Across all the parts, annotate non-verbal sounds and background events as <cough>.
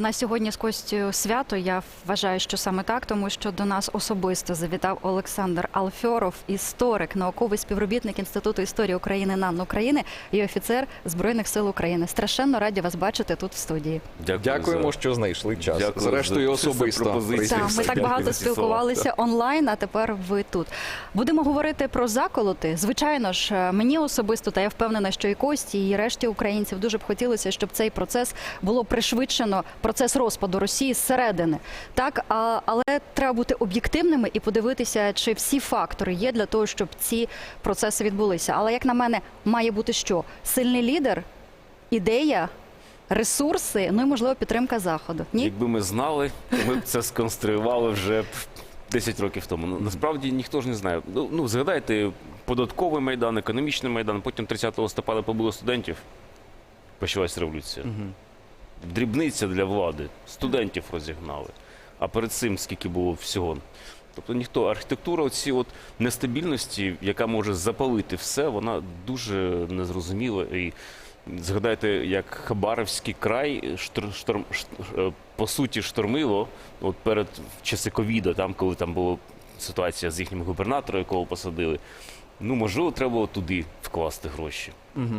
у нас сьогодні з Костю свято. Я вважаю, що саме так, тому що до нас особисто завітав Олександр Алфьоров, історик, науковий співробітник Інституту історії України НАН України і офіцер Збройних сил України. Страшенно раді вас бачити тут в студії. Дякую Дякуємо, за- що знайшли час. Дякую Зрештою, за- особисто. Так, ми так багато спілкувалися онлайн, а тепер ви тут. Будемо говорити про заколоти. Звичайно ж, е, мені особисто, та я впевнена, що і Кості, і решті українців дуже б хотілося, щоб цей процес було пришвидшено, процес розпаду Росії зсередини. Так, а, але треба бути об'єктивними і подивитися, чи всі фактори є для того, щоб ці процеси відбулися. Але як на мене, має бути що? Сильний лідер, ідея. Ресурси, ну і можливо підтримка заходу. Ні, Якби ми знали, то ми б це сконструювали вже 10 років тому. Ну, Насправді ніхто ж не знає. Ну, ну згадайте, податковий майдан, економічний майдан, потім 30 листопада побили студентів. Почалася революція. Дрібниця для влади. Студентів розігнали. А перед цим скільки було всього. Тобто ніхто, архітектура оці от нестабільності, яка може запалити все, вона дуже незрозуміла. І згадайте, як Хабаровський край штор, шторм, ш- е, по суті штормило от перед в часи ковіда, там, коли там була ситуація з їхнім губернатором, якого посадили. Ну, можливо, треба було туди вкласти гроші.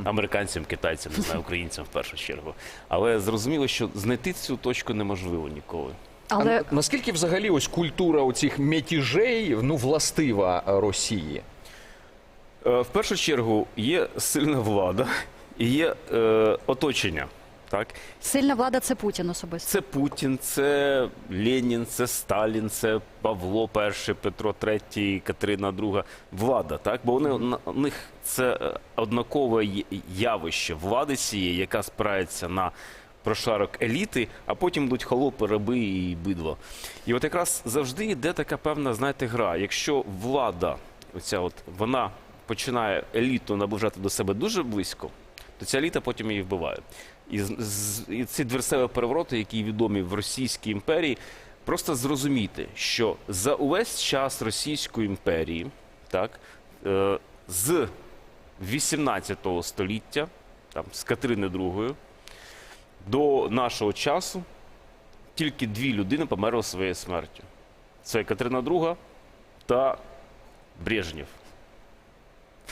Американцям, китайцям, не знаю, українцям в першу чергу. Але зрозуміло, що знайти цю точку неможливо ніколи. але А наскільки взагалі ось культура оцих мятіжей ну, властива е, Росії? Е, В першу чергу є сильна влада і є е, оточення. Так? Сильна влада це Путін особисто. Це Путін, це Ленін, це Сталін, це Павло І, Петро III, Катерина II. Влада, так? Бо вони на- у них це е, однакове явище влади цієї, яка спирається на прошарок еліти, а потім йдуть холопи, раби і бидло. І от якраз завжди йде така певна, знаєте, гра. Якщо влада, оця от вона починає еліту наближати до себе дуже близько, то ця еліта потім її вбиває. І, і ці дверцеві перевороти, які відомі в Російській імперії, просто зрозуміти, що за увесь час Російської імперії, так, е, з 18 століття, там, з Катерини II, до нашого часу тільки дві людини померли своєю смертю. Це Катерина II та Брежнєв.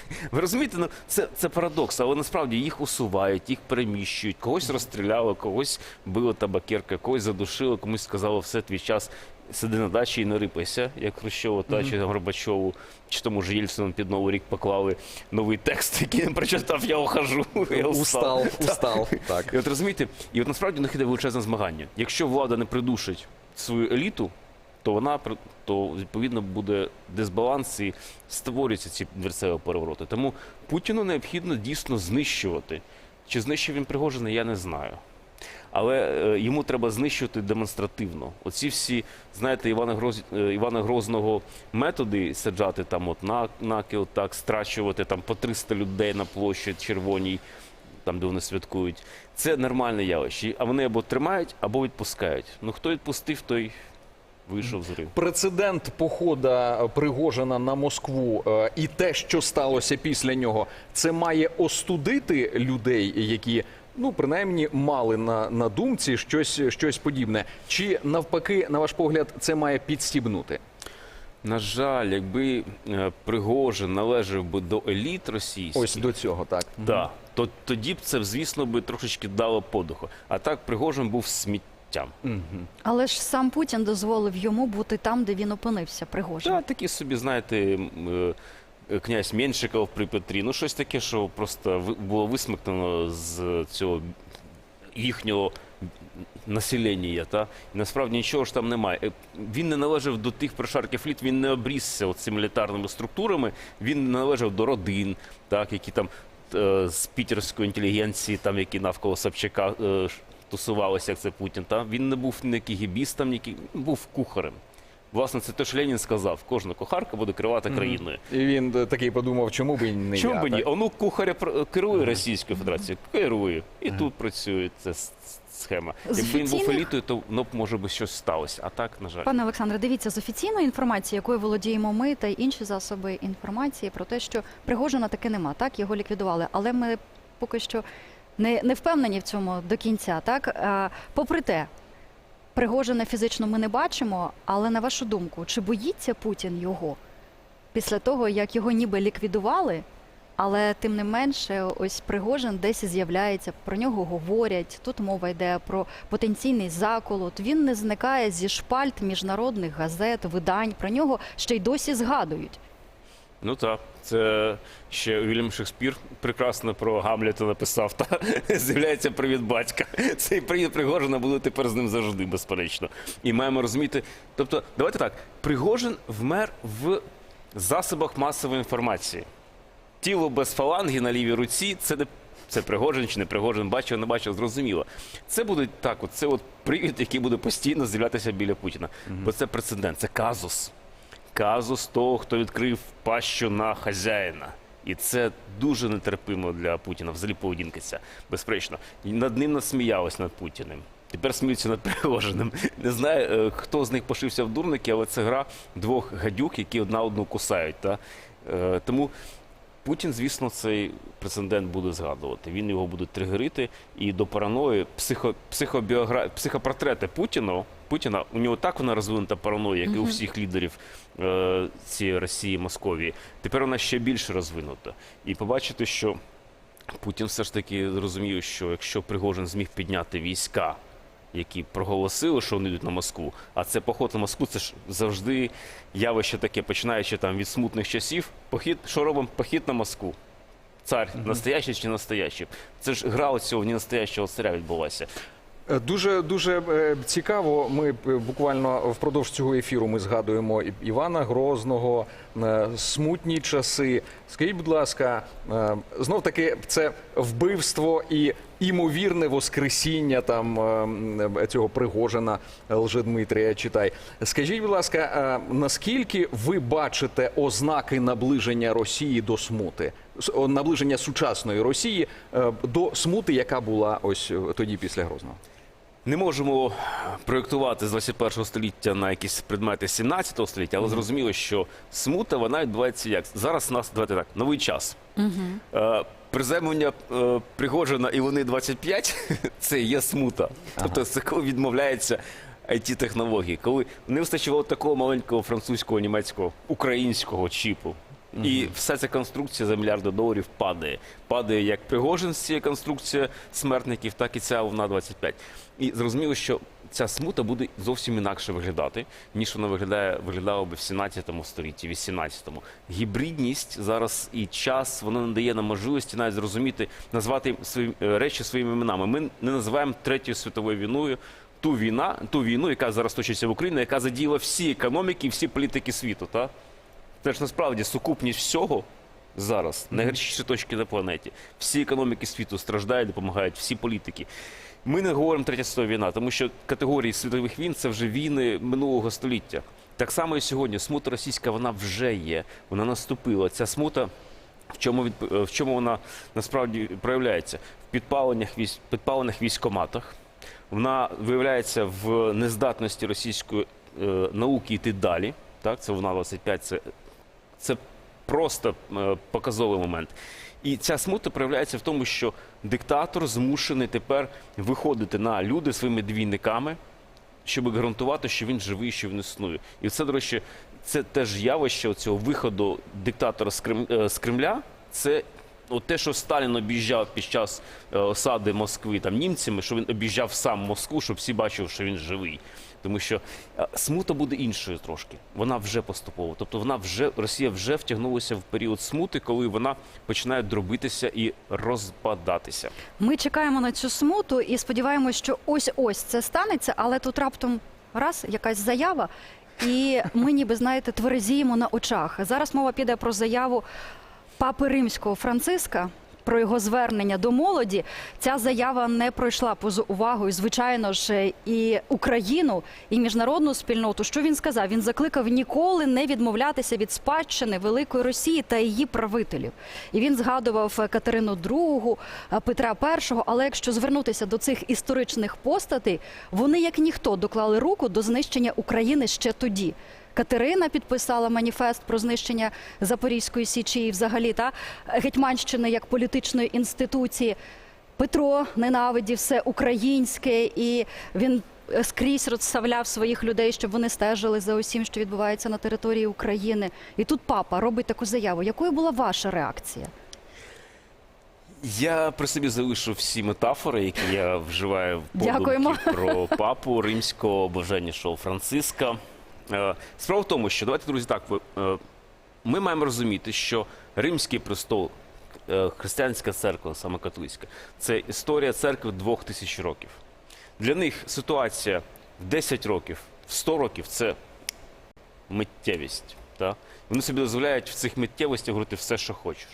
<laughs> Ви розумієте, ну це, це парадокс, але насправді їх усувають, їх переміщують, когось розстріляли, когось били табакерка, когось задушили, комусь сказали, все твій час сиди на дачі і не рипайся, як Хрущову та чи Горбачову, чи тому ж Єльцину під Новий рік поклали новий текст, який не прочитав, я ухожу. <laughs> Я устав. Устал, <laughs> устал. Так. І от розумієте, і от насправді у них іде величезне змагання. Якщо влада не придушить свою еліту, то вона то відповідно буде дисбаланс і створюються ці дверцеві перевороти. Тому Путіну необхідно дійсно знищувати. Чи знищив він Пригожина, я не знаю. Але е, йому треба знищувати демонстративно. Оці всі, знаєте, Івана, Гроз... е, Івана Грозного методи саджати там от на накіл, так, страчувати там по 300 людей на площі червоній, там де вони святкують. Це нормальне явище. А вони або тримають, або відпускають. Ну хто відпустив, той вийшов з ринку. Прецедент похода Пригожина на Москву е, і те, що сталося після нього, це має остудити людей, які. Ну, принаймні, мали на, на думці щось, щось подібне. Чи навпаки, на ваш погляд, це має підстібнути? На жаль, якби е, Пригожин належав би до еліт російських, Ось до цього, так. Да. То тоді б це, звісно, би трошечки дало подиху. А так Пригожин був сміттям. Але ж сам Путін дозволив йому бути там, де він опинився, Пригожин. Та такі собі, знаєте, е, князь Меншиков при Петрі. Ну, щось таке, що просто було висмикнено з цього їхнього населення. Та? І насправді нічого ж там немає. Е, Він не належав до тих прошарків літ, він не обрісся цими мілітарними структурами, він не належав до родин, так, які там е, з пітерської інтелігенції, там, які навколо Собчака тусувалися, як це Путін. Та? Він не був ні кігібістом, ні кі- він був кухарем. Власне, це те, що Ленін сказав: кожна кухарка буде керувати країною. І він е, такий подумав, чому б і не Чому я, б ні? так? Онук кухаря керує Російською Федерацією, керує. І тут працює ця схема. З Якби він був елітою, то ну, б, може би щось сталося. А так, на жаль. Пане Олександре, дивіться з офіційної інформації, якою володіємо ми та інші засоби інформації про те, що Пригожина таки нема, так його ліквідували. Але ми поки що не, не впевнені в цьому до кінця. Так, Е, попри те, Пригожина фізично ми не бачимо, але на вашу думку, чи боїться Путін його після того, як його ніби ліквідували? Але тим не менше, ось Пригожин десь з'являється, про нього говорять. Тут мова йде про потенційний заколот. Він не зникає зі шпальт міжнародних газет, видань. Про нього ще й досі згадують. Ну так, це ще Вільям Шекспір прекрасно про Гамлета написав. Та <laughs> з'являється привіт батька. Цей привіт Пригожина буде тепер з ним завжди, безперечно. І маємо розуміти. Тобто, давайте так, Пригожин вмер в засобах масової інформації. Тіло без фаланги на лівій руці це не. Це Пригожин чи не Пригожин, бачив, не бачив, зрозуміло. Це буде так, от, це от привід, який буде постійно з'являтися біля Путіна. Бо це прецедент, це казус казус того, хто відкрив пащу на хазяїна. І це дуже нетерпимо для Путіна. Взагалі поведінка безперечно. Над ним насміялись над Путіним. Тепер сміються над <laughs> Пригожиним. Не знаю, е, хто з них пошився в дурники, але це гра двох гадюк, які одна одну кусають. Та? Е, Тому Путін, звісно, цей прецедент буде згадувати. Він його буде тригерити і до параної психо, психобіогра... психопортрети Путіна. Путіна у нього так вона розвинута параноя, як і у всіх лідерів е, цієї Росії, Московії. Тепер вона ще більше розвинута. І побачити, що Путін все ж таки зрозумів, що якщо Пригожин зміг підняти війська, які проголосили, що вони йдуть на Москву, а це поход на Москву, це ж завжди явище таке, починаючи там від смутних часів. Похід, що робимо? Похід на Москву. Цар настоящий чи настоящий? Це ж гра оцього не настоящого царя відбулася. Е, Дуже дуже е, цікаво. Ми е, буквально впродовж цього ефіру ми згадуємо Івана Грозного, смутні часи. Скажіть, будь ласка, знов таки це вбивство і імовірне воскресіння там цього Пригожина Лжедмитрія. Читай. Скажіть, будь ласка, наскільки ви бачите ознаки наближення Росії до смути? Наближення сучасної Росії до смути, яка була ось тоді після Грозного? Не можемо проєктувати з 21 століття на якісь предмети 17 століття, але зрозуміло, що смута вона відбувається як зараз. У нас давайте так новий час. Е, Приземлення е, Пригожина і вони 25 – <laughs> це є смута. Тобто це коли відмовляється it технології коли не вистачило такого маленького французького, німецького, українського чіпу. І вся ця конструкція за мільярди доларів падає. Падає як Пригожин з цієї конструкції смертників, так і ця вона 25. І зрозуміло, що ця смута буде зовсім інакше виглядати, ніж вона виглядає виглядала би в 17 столітті, 18-му. Гібридність зараз і час воно не дає нам можливості навіть зрозуміти, назвати свої е, речі своїми іменами. Ми не називаємо третьою світовою війною. Ту війна, ту війну, яка зараз точиться в Україні, яка задіяла всі економіки, і всі політики світу. Та? Це ж насправді сукупність всього зараз, найгарячіші точки на планеті. Всі економіки світу страждають, допомагають, всі політики. Ми не говоримо третя світова війна, тому що категорії світових війн це вже війни минулого століття. Так само і сьогодні. Смута російська вона вже є, вона наступила. Ця смута. В чому в чому вона насправді проявляється? В підпаленнях військ, підпалених військоматах. Вона виявляється в нездатності російської е, науки йти далі. Так, це вона 25, це, це просто е, показовий момент. І ця смута проявляється в тому, що диктатор змушений тепер виходити на люди своїми двійниками, щоб гарантувати, що він живий, що він існує. І це, до речі, це теж явище цього виходу диктатора е, з Кремля. Це от те, що Сталін об'їжджав під час е, осади Москви там німцями, що він об'їжджав сам Москву, щоб всі бачили, що він живий. Тому що е, смута буде іншою трошки. Вона вже поступово. Тобто вона вже Росія вже втягнулася в період смути, коли вона починає дробитися і розпадатися. Ми чекаємо на цю смуту і сподіваємося, що ось ось це станеться, але тут раптом раз якась заява, і ми ніби знаєте тверезіємо на очах. Зараз мова піде про заяву папи римського Франциска. Про його звернення до молоді ця заява не пройшла поза увагою. Звичайно ж, і Україну, і міжнародну спільноту. Що він сказав? Він закликав ніколи не відмовлятися від спадщини великої Росії та її правителів. І він згадував Катерину II, Петра І. Але якщо звернутися до цих історичних постатей, вони як ніхто доклали руку до знищення України ще тоді. Катерина підписала маніфест про знищення Запорізької січі і взагалі та Гетьманщини як політичної інституції. Петро ненавидів все українське, і він е, скрізь розставляв своїх людей, щоб вони стежили за усім, що відбувається на території України. І тут папа робить таку заяву. Якою була ваша реакція? Я при собі залишу всі метафори, які я вживаю Дякуємо. подумки про <laughs> папу римського блаженнішого Франциска. Е, Справа в тому, що давайте, друзі, так е, ми маємо розуміти, що римський престол, е, християнська церква, саме католицька, це історія церкви двох тисяч років. Для них ситуація в 10 років, в 100 років це миттєвість. Та? Вони собі дозволяють в цих миттєвостях говорити все, що хочеш.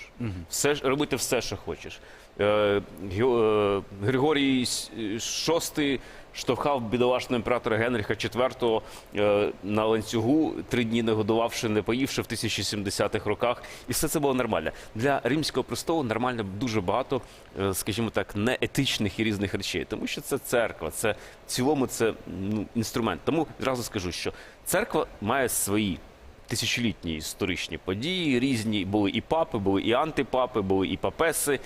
Все, робити все, що хочеш. Е, Ге- е, Григорій VI штовхав бідолашного імператора Генріха IV е, на ланцюгу, три дні не годувавши, не поївши в 1070-х роках. І все це було нормально. Для римського престолу нормально дуже багато, е, скажімо так, неетичних і різних речей. Тому що це церква, це в цілому це ну, інструмент. Тому зразу скажу, що церква має свої тисячолітні історичні події, різні були і папи, були і антипапи, були і папеси.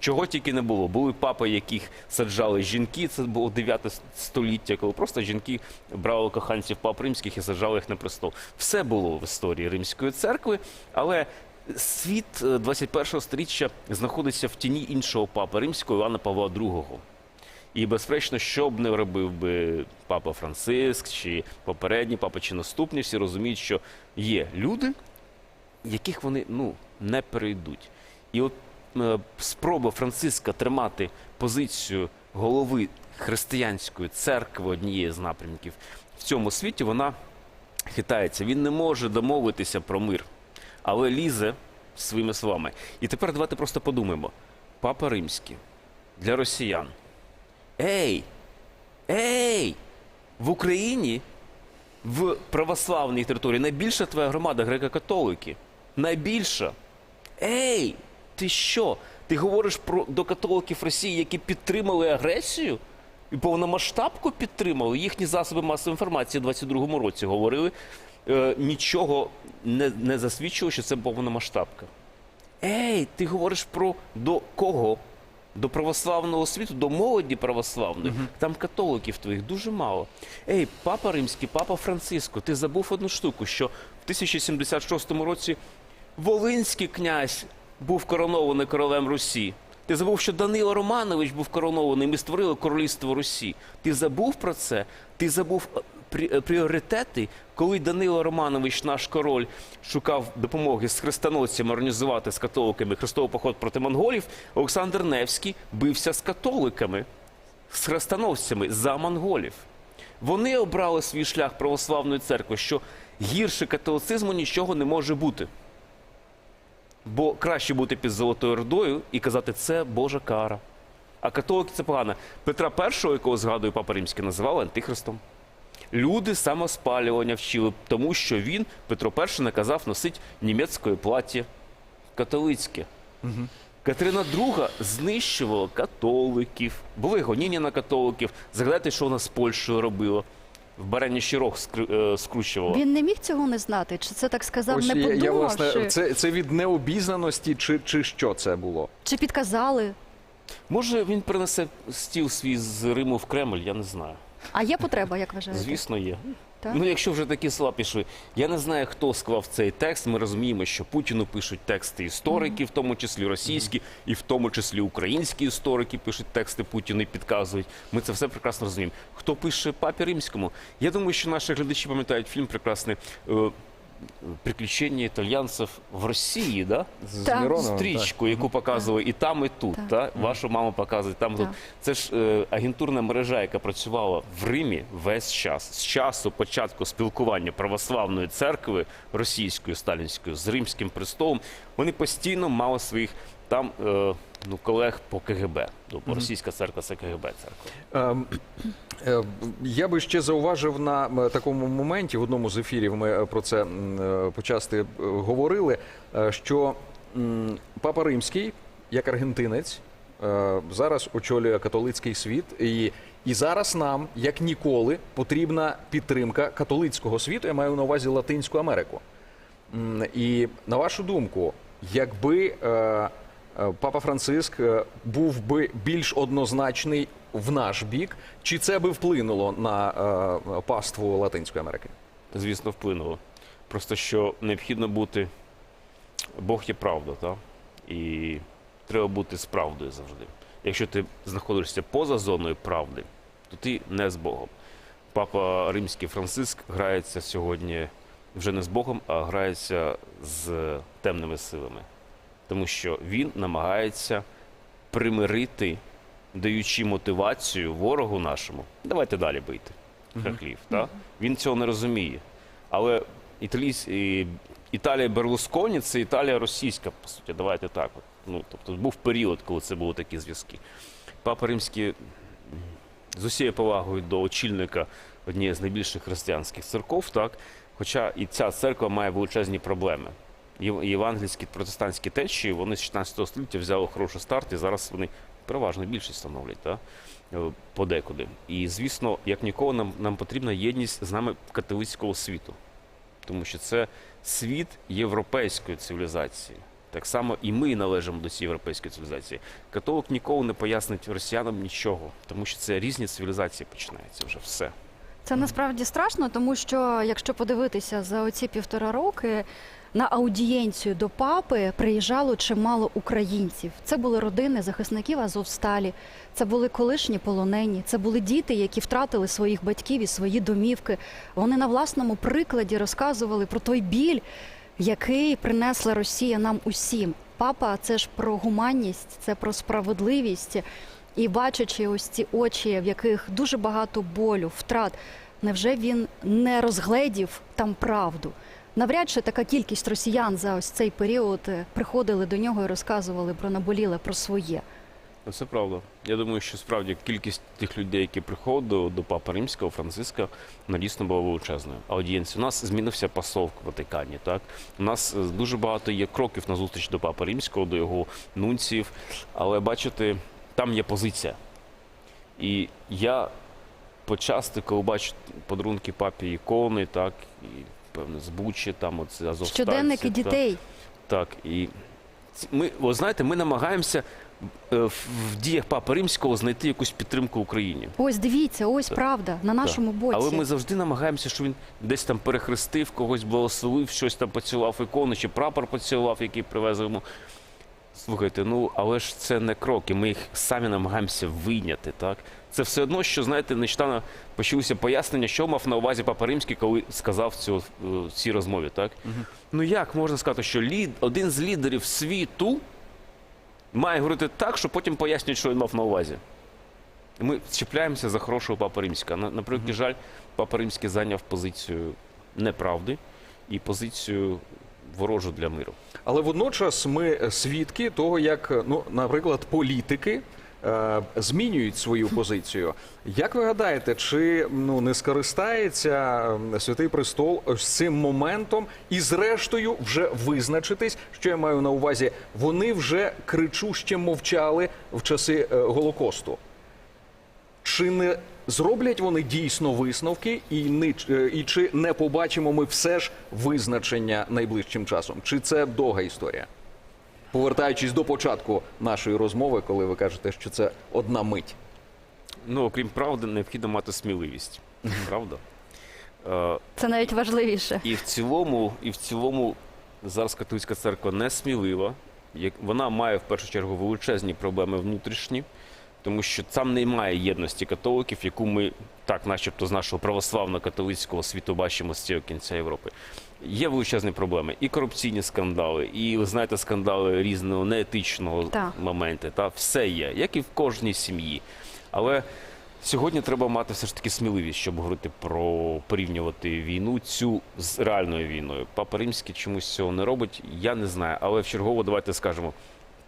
Чого тільки не було. Були папи, яких саджали жінки. Це було 9 століття, коли просто жінки брали коханців пап римських і саджали їх на престол. Все було в історії римської церкви, але світ е, 21 століття знаходиться в тіні іншого папи римського Івана Павла II. І безперечно, що б не робив би папа Франциск, чи попередній папа, чи наступні, всі розуміють, що є люди, яких вони ну, не перейдуть. І от е, спроба Франциска тримати позицію голови християнської церкви однієї з напрямків в цьому світі, вона хитається. Він не може домовитися про мир, але лізе своїми словами. І тепер давайте просто подумаємо: Папа Римський для росіян. Ей! Ей! В Україні в православній території найбільша твоя громада греко-католики. Найбільша. Ей! Ти що? Ти говориш про до католиків Росії, які підтримали агресію? І повномасштабку підтримали. Їхні засоби масової інформації у 22-му році говорили. Е, нічого не, не засвідчило, що це повномасштабка. Ей, ти говориш про до кого? До православного світу, до молоді православної. Там католиків твоїх дуже мало. Ей, папа римський, папа Франциско, ти забув одну штуку, що в 1076 році Волинський князь був коронований королем Русі. Ти забув, що Данило Романович був коронований, ми створили королівство Русі. Ти забув про це? Ти забув е, пріоритети, коли Данило Романович, наш король, шукав допомоги з хрестоносцями організувати з католиками хрестовий поход проти монголів, Олександр Невський бився з католиками, з хрестоносцями за монголів. Вони обрали свій шлях православної церкви, що гірше католицизму нічого не може бути. Бо краще бути під Золотою Ордою і казати, це Божа кара. А католики це погано. Петра І, якого згадує Папа Римський, називали антихристом. Люди самоспалювання вчили, тому що він, Петро І, наказав носити німецьке плаття католицьке. Катерина II знищувала католиків, були гоніння на католиків. Згадайте, що вона з Польщею робила. В Бараніші рог скру- е, скручувала. Він не міг цього не знати? Чи це так сказав, Ось не я, я власне це, це від необізнаності, чи, чи що це було? Чи підказали? Може, він принесе стіл свій з Риму в Кремль, я не знаю. А є потреба, як вважаєте? Звісно, є. Так? Ну, якщо вже такі слова пішли. Я не знаю, хто склав цей текст. Ми розуміємо, що Путіну пишуть тексти історики, в тому числі російські, і в тому числі українські історики пишуть тексти Путіну і підказують. Ми це все прекрасно розуміємо. Хто пише папі римському? Я думаю, що наші глядачі пам'ятають фільм прекрасний. е, Приключення італьянців в Росії, да? З Так. Мироновим, стрічку, яку показували і там, і тут. Так. Та? Вашу маму показують там, і тут. Так. Це ж е, агентурна мережа, яка працювала в Римі весь час. З часу початку спілкування православної церкви російської сталінської з римським престолом. Вони постійно мали своїх там е, ну, колег по КГБ. Ну, російська церква це КГБ церква. Ем, е, Я би ще зауважив на такому моменті, в одному з ефірів ми е, про це е, почасти говорили, що Папа Римський, як аргентинець, зараз очолює католицький світ, і, і зараз нам, як ніколи, потрібна підтримка католицького світу, я маю на увазі Латинську Америку. І на вашу думку, якби е, Папа Франциск е, був би більш однозначний в наш бік, чи це би вплинуло на е, паству Латинської Америки? звісно, вплинуло. Просто що необхідно бути. Бог є правда, так? І треба бути з правдою завжди. Якщо ти знаходишся поза зоною правди, то ти не з Богом. Папа Римський Франциск грається сьогодні вже не з Богом, а грається з темними силами. Тому що він намагається примирити, даючи мотивацію ворогу нашому. Давайте далі бити. Хахлів. Та? Він цього не розуміє. Але італійсь, і, Італія Берлусконі це Італія російська, по суті. Давайте так. От. Ну, тобто був період, коли це були такі зв'язки. Папа Римський з усією повагою до очільника однієї з найбільших християнських церков, так, хоча і ця церква має величезні проблеми. Єв- Євангельські протестантські течії, вони з 16 століття взяли хороший старт, і зараз вони переважно більшість становлять, так, е, подекуди. І, звісно, як ніколи, нам, нам потрібна єдність з нами католицького світу. Тому що це світ європейської цивілізації. Так само і ми належимо до цієї європейської цивілізації. Католик ніколи не пояснить росіянам нічого, тому що це різні цивілізації починаються вже все. Це насправді страшно, тому що якщо подивитися за оці півтора роки. На аудієнцію до папи приїжджало чимало українців. Це були родини захисників Азовсталі, це були колишні полонені, це були діти, які втратили своїх батьків і свої домівки. Вони на власному прикладі розказували про той біль, який принесла Росія нам усім. Папа це ж про гуманність, це про справедливість. І бачачи ось ці очі, в яких дуже багато болю, втрат, невже він не розгледів там правду? Навряд чи така кількість росіян за ось цей період е, приходили до нього і розказували про наболіле, про своє. Ну, Це правда. Я думаю, що справді кількість тих людей, які приходили до Папи Римського, Франциска, дійсно була величезною. Аудієнція. У нас змінився посол в Ватикані. Так у нас е, дуже багато є кроків на зустріч до Папи Римського, до його нунціїв. Але бачите, там є позиція. І я почасти, коли бачу подарунки папі ікони, так і певне з Бучі, там оце Азовстальці. Щоденники так. дітей. Так, і ми, ви знаєте, ми намагаємося е, в діях Папи Римського знайти якусь підтримку Україні. Ось дивіться, ось правда на нашому боці. Але ми завжди намагаємося, що він десь там перехрестив, когось благословив, щось там поцілував ікону, чи прапор поцілував, який привезли йому. Слухайте, ну але ж це не кроки. Ми їх самі намагаємося вийняти. Так це все одно, що знаєте, нещодавно почалося пояснення, що мав на увазі Папа Римський, коли сказав цю е, в цій розмові. Так ну як можна сказати, що лід один з лідерів світу має говорити так, що потім пояснюють, що він мав на увазі. Ми чіпляємося за хорошого Папа Римського. На, на жаль, Папа Римський зайняв позицію неправди і позицію ворожу для миру. Але водночас ми свідки того, як, ну, наприклад, політики е, змінюють свою позицію. Як ви гадаєте, чи ну не скористається Святий Престол ось цим моментом і, зрештою, вже визначитись, що я маю на увазі, вони вже кричуще мовчали в часи е, Голокосту. Чи не зроблять вони дійсно висновки, і, не, і чи не побачимо ми все ж визначення найближчим часом? Чи це довга історія? Повертаючись до початку нашої розмови, коли ви кажете, що це одна мить. Ну, окрім правди, необхідно мати сміливість. Правда? Е, Це навіть важливіше. І в цілому, і в цілому зараз католицька церква не смілива. Як вона має в першу чергу величезні проблеми внутрішні, тому що там немає єдності католиків, яку ми так, начебто, з нашого православно-католицького світу бачимо з цього кінця Європи. Є величезні проблеми, і корупційні скандали, і ви знаєте, скандали різного неетичного Так. моменти. Та все є, як і в кожній сім'ї. Але Сьогодні треба мати все ж таки сміливість, щоб говорити про порівнювати війну цю з реальною війною. Папа Римський чомусь цього не робить. Я не знаю, але вчергово давайте скажемо.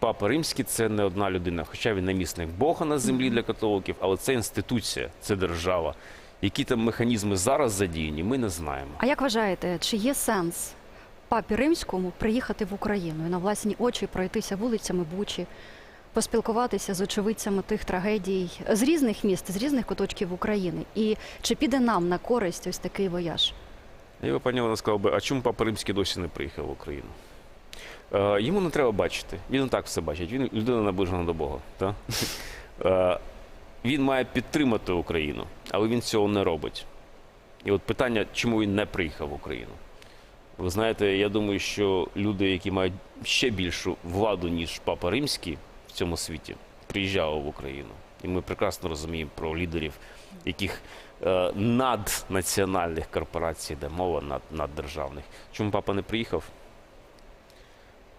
Папа Римський це не одна людина, хоча він намісник Бога на землі для католиків, але це інституція, це держава. Які там механізми зараз задіяні, ми не знаємо. А як вважаєте, чи є сенс папі римському приїхати в Україну і на власні очі пройтися вулицями Бучі, поспілкуватися з очевидцями тих трагедій з різних міст, з різних куточків України? І чи піде нам на користь ось такий вояж? Я би пані Олена сказав би, а чому папа Римський досі не приїхав в Україну? Е, йому не треба бачити. Він і так все бачить. Він людина наближена до Бога. Та? <laughs> Е, він має підтримати Україну, але він цього не робить. І от питання, чому він не приїхав в Україну? Ви знаєте, я думаю, що люди, які мають ще більшу владу, ніж Папа Римський в цьому світі, приїжджали в Україну. І ми прекрасно розуміємо про лідерів, яких е, наднаціональних корпорацій, де мова над, наддержавних. Чому папа не приїхав?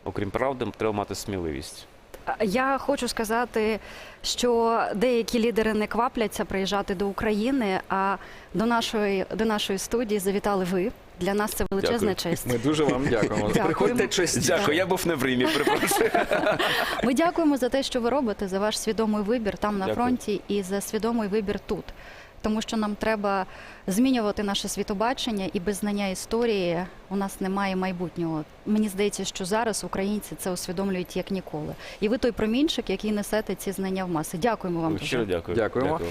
Окрім правди, треба мати сміливість. Я хочу сказати, що деякі лідери не квапляться приїжджати до України, а до нашої, до нашої студії завітали ви. Для нас це величезна Дякую. честь. Ми дуже вам дякуємо. Дякуємо. Приходьте частіше. Дякую, я був не в Римі, перепрошую. Ми дякуємо за те, що ви робите, за ваш свідомий вибір там на Дякую. фронті і за свідомий вибір тут. Тому що нам треба змінювати наше світобачення, і без знання історії у нас немає майбутнього. Мені здається, що зараз українці це усвідомлюють як ніколи. І ви той промінчик, який несете ці знання в маси. Дякуємо вам. Щиро дякую. Дякуємо. Дякую.